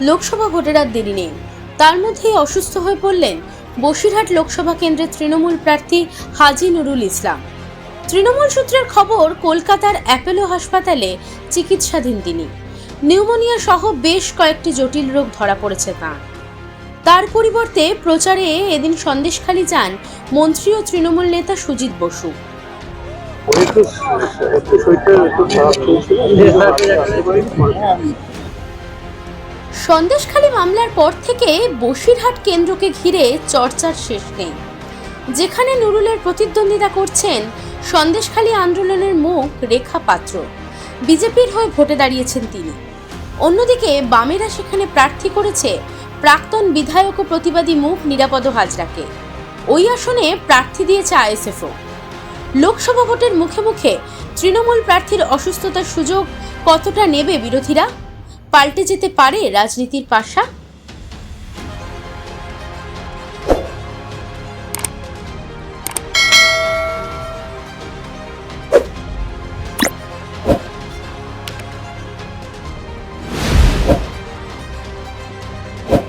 লোকসভা ভোটের আর দেরি নেই তার মধ্যেই অসুস্থ হয়ে পড়লেন বসিরহাট লোকসভা কেন্দ্রের তৃণমূল প্রার্থী হাজি নুরুল ইসলাম তৃণমূল সূত্রের খবর কলকাতার অ্যাপেলো হাসপাতালে চিকিৎসাধীন তিনি নিউমোনিয়া সহ বেশ কয়েকটি জটিল রোগ ধরা পড়েছে তাঁর তার পরিবর্তে প্রচারে এদিন সন্দেশখালি যান মন্ত্রী ও তৃণমূল নেতা সুজিত বসু একটু সন্দেশখালী মামলার পর থেকে বসিরহাট কেন্দ্রকে ঘিরে চর্চার শেষ নেই। যেখানে নুরুলের প্রতিদ্বন্দ্বিতা করছেন সন্দেশখালী আন্দোলনের মুখ রেখা পাত্র। বিজেপির হয়ে ভোটে দাঁড়িয়েছেন তিনি। অন্যদিকে বামেরা সেখানে প্রার্থী করেছে প্রাক্তন বিধায়ক ও প্রতিবাদী মুখ নিরাপদ হাজরাকে। ওই আসনে প্রার্থী দিয়েছে আইএসএফও। লোকসভা ভোটের মুখে মুখে তৃণমূল প্রার্থীর অসুস্থতার সুযোগ কতটা নেবে বিরোধীরা? পাল্টে যেতে পারে রাজনীতির পাশা?